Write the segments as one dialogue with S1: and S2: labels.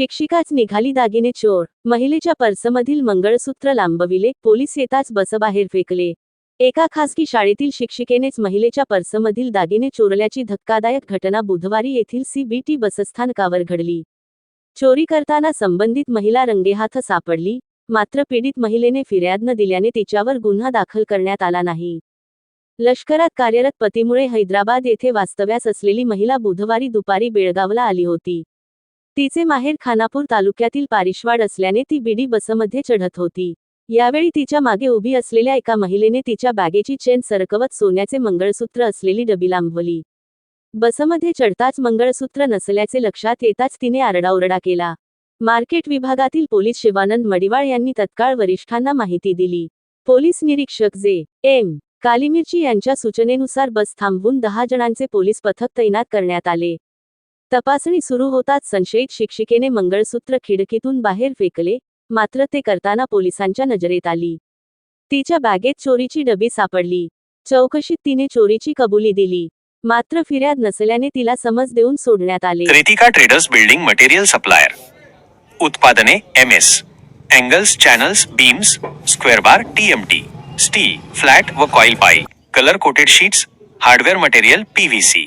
S1: शिक्षिकाच निघाली दागिने चोर. महिलेच्या पर्समधील मंगळसूत्र लांबविले पोलीस येताच बसबाहेर फेकले. एका खासगी शाळेतील शिक्षिकेनेच महिलेच्या पर्समधील दागिने चोरल्याची धक्कादायक घटना बुधवारी येथील सीबीटी बसस्थानकावर घडली. चोरी करताना संबंधित महिला रंगेहाथ सापडली मात्र पीडित महिलेने फिर्याद न दिल्याने तिच्यावर गुन्हा दाखल करण्यात आला नाही. लष्करात कार्यरत पतीमुळे हैदराबाद येथे वास्तव्यास असलेली महिला बुधवारी दुपारी बेळगावला आली होती. तिचे माहेर खानापूर तालुक्यातील पारिशवाड असल्याने ती बीडी बसमध्ये चढत होती. यावेळी तिच्यामागे उभी असलेल्या एका महिलेने तिच्या बॅगेची चेन सरकवत सोन्याचे मंगळसूत्र असलेली डबी लांबवली. बसमध्ये चढताच मंगळसूत्र नसल्याचे लक्षात येताच तिने आरडाओरडा केला. मार्केट विभागातील पोलीस शिवानंद मडिवाळ यांनी तत्काळ वरिष्ठांना माहिती दिली. पोलीस निरीक्षक जे. एम. कालीमिर्ची यांच्या सूचनेनुसार बस थांबवून दहा जणांचे पोलीस पथक तैनात करण्यात आले. तपासणी सुरू होताच संशयित शिक्षिकेने मंगळसूत्र खिडकीतून बाहेर फेकले मात्र ते करताना पोलिसांच्या नजरेत आली. तिच्या बॅगेत चोरीची डबी सापडली. चौकशीत तिने चोरीची कबुली दिली. मात्र फिर्याद नसल्याने तिला समज देऊन सोडण्यात आले.
S2: Ritika traders building material supplier. उत्पादने M S angles channels beams square bar TMT steel flat व coil pipe colour coated sheets hardware material PVC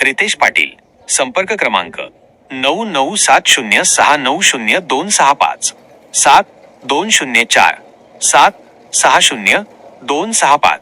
S2: Riteish Patil संपर्क क्रमांक नऊ नऊ सात शून्य सहा नऊ शून्य दोन सहा पाच सात दोन शून्य चार सात सहा शून्य दोन सहा पाच.